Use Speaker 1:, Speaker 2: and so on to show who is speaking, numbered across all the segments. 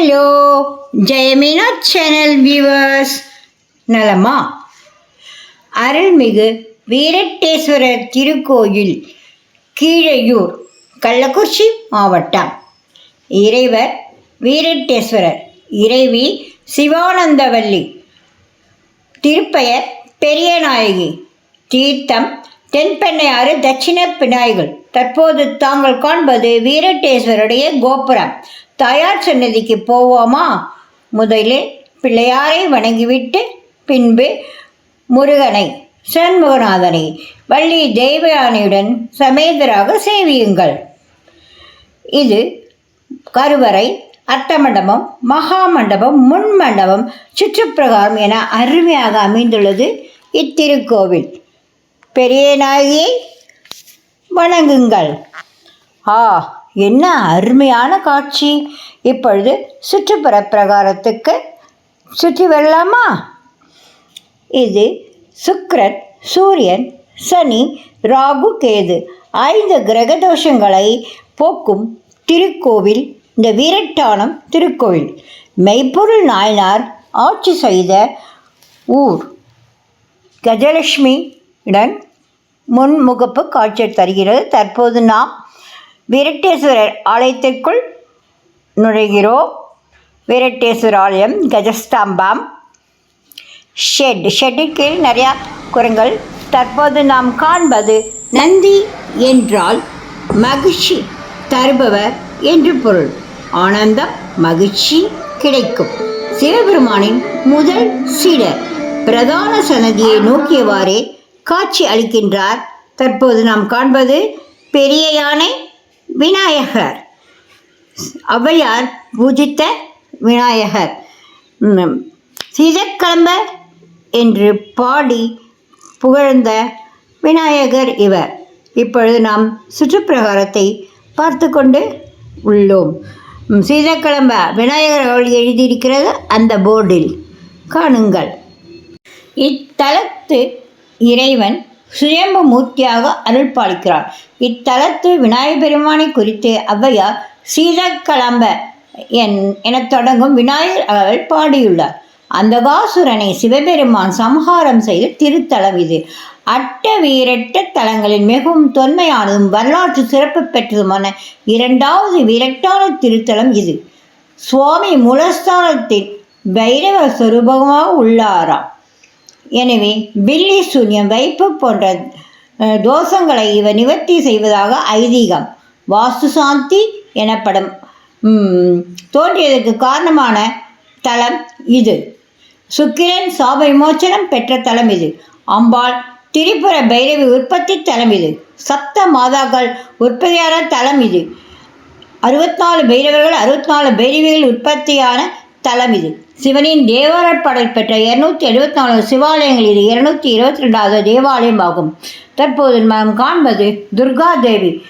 Speaker 1: Hello ஜெயமீனா channel viewers நலமா? அருள்மிகு வீரட்டேஸ்வரர் திருக்கோயில் கீழையூர் கள்ளக்குறிச்சி மாவட்டம். இறைவர் வீரட்டேஸ்வரர். இறைவி சிவானந்தவல்லி. திருப்பெயர் பெரியநாயகி. தீர்த்தம் தென்பெண்ணையாறு தட்சிண விநாயகர் தற்போது தாங்கள் காண்பது வீரட்டேஸ்வருடைய கோபுரம். தாயார் சன்னதிக்கு போவோமா? முதலில் பிள்ளையாரை வணங்கிவிட்டு பின்பு முருகனை சண்முகநாதனை வள்ளி தெய்வயானையுடன் சமேதராக சேவியுங்கள். இது கருவறை அர்த்தமண்டபம் மகாமண்டபம் முன் மண்டபம் சுற்றுப்பிரகாரம் என அருமையாக அமைந்துள்ளது இத்திருக்கோவில். பெரிய நாயகியை வணங்குங்கள். ஆ என்ன அருமையான காட்சி. இப்பொழுது சுற்றுப்புற பிரகாரத்துக்கு சுற்றி வரலாமா? இது சுக்ரன் சூரியன் சனி ராகு கேது. ஐந்து கிரக தோஷங்களை போக்கும் திருக்கோவில் இந்த வீரட்டானம் திருக்கோவில். மெய்ப்பொருள் நாயனார் ஆட்சி செய்த ஊர். கஜலட்சுமியுடன் முன்முகப்பு காட்சி தருகிறது. தற்போது நாம் வீரட்டேஸ்வரர் ஆலயத்திற்குள் நுழைகிறோம் வீரட்டேஸ்வரர் ஆலயம் கஜஸ்தாம்பம் ஷெட். ஷெட்டின் கீழ் நிறையா குரங்கள். தற்போது நாம் காண்பது நந்தி என்றால் மகிழ்ச்சி தருபவர் என்று பொருள். ஆனந்தம் மகிழ்ச்சி கிடைக்கும். சிவபெருமானின் முதல் சீடர். பிரதான சன்னதியை நோக்கியவாறே காட்சி அளிக்கின்றார். தற்போது நாம் காண்பது பெரிய யானை விநாயகர். ஔவையார் பூஜித்த விநாயகர். ம், என்று பாடி புகழ்ந்த விநாயகர் இவர். இப்பொழுது நாம் சுற்றுப்பிரகாரத்தை பார்த்து கொண்டு உள்ளோம் சீதக்கிழம்ப விநாயகர் அவள் எழுதியிருக்கிறது அந்த போர்டில். காணுங்கள். இத்தலத்து இறைவன் சுயம்பு மூர்த்தியாக அருள் பாலிக்கிறார் இத்தலத்து விநாயகப் பெருமானை குறித்து ஔவையார் சீதக்கலம்ப என் எனத் தொடங்கும் விநாயகர் அவர்கள் பாடியுள்ளார். அந்தகாசுரனை சிவபெருமான் சம்ஹாரம் செய்த திருத்தலம் இது. அட்ட வீரட்ட தலங்களில் மிகவும் தொன்மையானதும் வரலாற்று சிறப்பு பெற்றதுமான இரண்டாவது விரட்டான திருத்தலம் இது. சுவாமி மூலஸ்தானத்தில் பைரவ சொரூபமாக உள்ளாராம். எனவே பில்லி சூன்யம் வைப்பு போன்ற தோஷங்களை இவர் நிவர்த்தி செய்வதாக ஐதீகம். வாஸ்து சாந்தி எனப்படும் தோன்றியதற்கு காரணமான தலம் இது. சுக்கிரன் சாப விமோச்சனம் பெற்ற தலம் இது. அம்பாள் திரிபுர பைரவி உற்பத்தி தலம் இது. சப்த மாதாக்கள் உற்பத்தியான தலம் இது. அறுபத்தி நாலு பைரவர்கள் அறுபத்தி நாலு பைரவிகள் உற்பத்தியான தலம் இது சிவனின் தேவாரப் பாடல் பெற்ற இருநூத்தி எழுபத்தி நாலு சிவாலயங்கள் இது இருநூத்தி இருபத்தி ரெண்டாவது தேவாலயம் ஆகும் தற்போது நாம் காண்பது துர்கா தேவி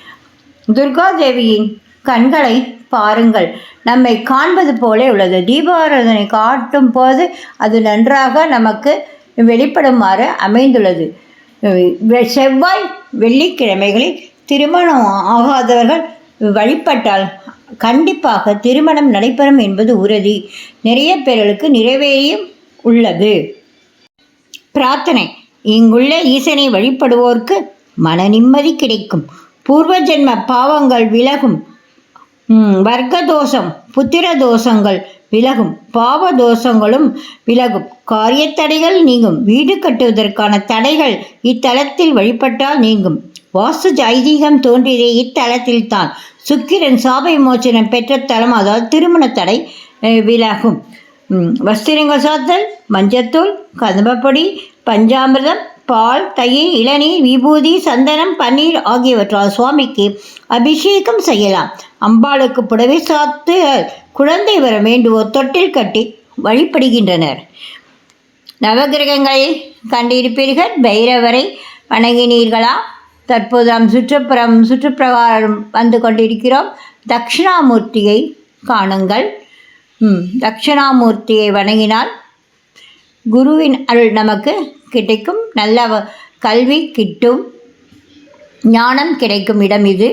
Speaker 1: துர்கா தேவியின் கண்களை பாருங்கள். நம்மை காண்பது போலே உள்ளது. தீபாராதனை காட்டும் போது அது நன்றாக நமக்கு வெளிப்படுமாறு அமைந்துள்ளது. வெ- செவ்வாய் வெள்ளிக்கிழமைகளில் திருமணம் ஆகாதவர்கள் வழிபட்டால் கண்டிப்பாக திருமணம் நடைபெறும் என்பது உறுதி. நிறைய பேர்களுக்கு நிறைவேறியும் உள்ளது. பிரார்த்தனை. இங்குள்ள ஈசனை வழிபடுவோர்க்கு மன நிம்மதி கிடைக்கும். பூர்வ ஜென்ம பாவங்கள் விலகும். வர்க்க தோஷம் புத்திர தோஷங்கள் விலகும். பாவ தோஷங்களும் விலகும். காரியத்தடைகள் நீங்கும். வீடு கட்டுவதற்கான தடைகள் இத்தலத்தில் வழிபட்டால் நீங்கும். வாஸ்து ஐதீகம் தோன்றிய இத்தலத்தில் தான் சுக்கிரன் சாபை மோச்சனம் பெற்ற தலம் அதாவது திருமண தடை அஹ், விலகும். வஸ்திரங்கள் சாத்தல் மஞ்சத்தூள் கதம்பப்பொடி பஞ்சாமிர்தம் பால் தயிர் இளநீர் விபூதி சந்தனம் பன்னீர் ஆகியவற்றால் சுவாமிக்கு அபிஷேகம் செய்யலாம். அம்பாளுக்கு புடவை சாத்து குழந்தை வர வேண்டுவோர் தொட்டில் கட்டி வழிபடுகின்றனர். நவகிரகங்களை கண்டிருப்பீர்கள் பைரவரை வணங்கினீர்களா? தற்போது நாம் சுற்றுப்புறம் சுற்றுப்பிரகாரம் வந்து கொண்டிருக்கிறோம். தட்சிணாமூர்த்தியை காணுங்கள். தட்சிணாமூர்த்தியை வணங்கினால் குருவின் அருள் நமக்கு கிடைக்கும். நல்ல கல்வி கிட்டும் ஞானம் கிடைக்கும் இடம் இது.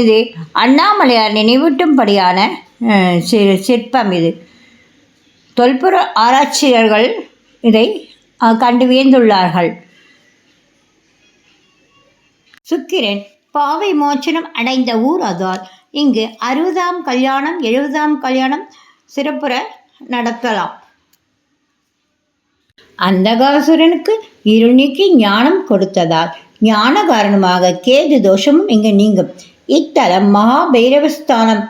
Speaker 1: இது அண்ணாமலையார் நினைவூட்டும்படியான சிறு சிற்பம் இது. தொல்புற ஆராய்ச்சியர்கள் இதை கண்டு வியந்துள்ளார்கள். சுக்கிரன் பாவை மோச்சனம் அடைந்த ஊர் அதால் இங்கு அறுபதாம் கல்யாணம் எழுபதாம் கல்யாணம் சிறப்புற நடத்தலாம். அந்தகாசுரனுக்கு இருள் நீக்கி ஞானம் கொடுத்ததால் ஞான காரணமாக கேது தோஷமும் இங்கு நீங்கும். இத்தலம் மகாபைரவஸ்தானம்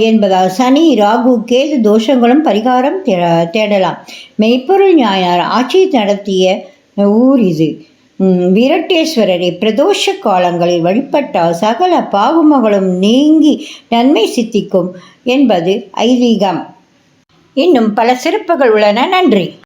Speaker 1: என்பதால் சனி ராகு கேது தோஷங்களும் பரிகாரம் தே- தேடலாம். மெய்ப்பொருள் ஞாயினார் ஆட்சி நடத்திய ஊர் இது. வீரட்டேஸ்வரரை பிரதோஷ காலங்களில் வழிபட்டால் சகல பாவமகளும் நீங்கி நன்மை சித்திக்கும் என்பது ஐதீகம். இன்னும் பல சிறப்புகள் உள்ளன. நன்றி.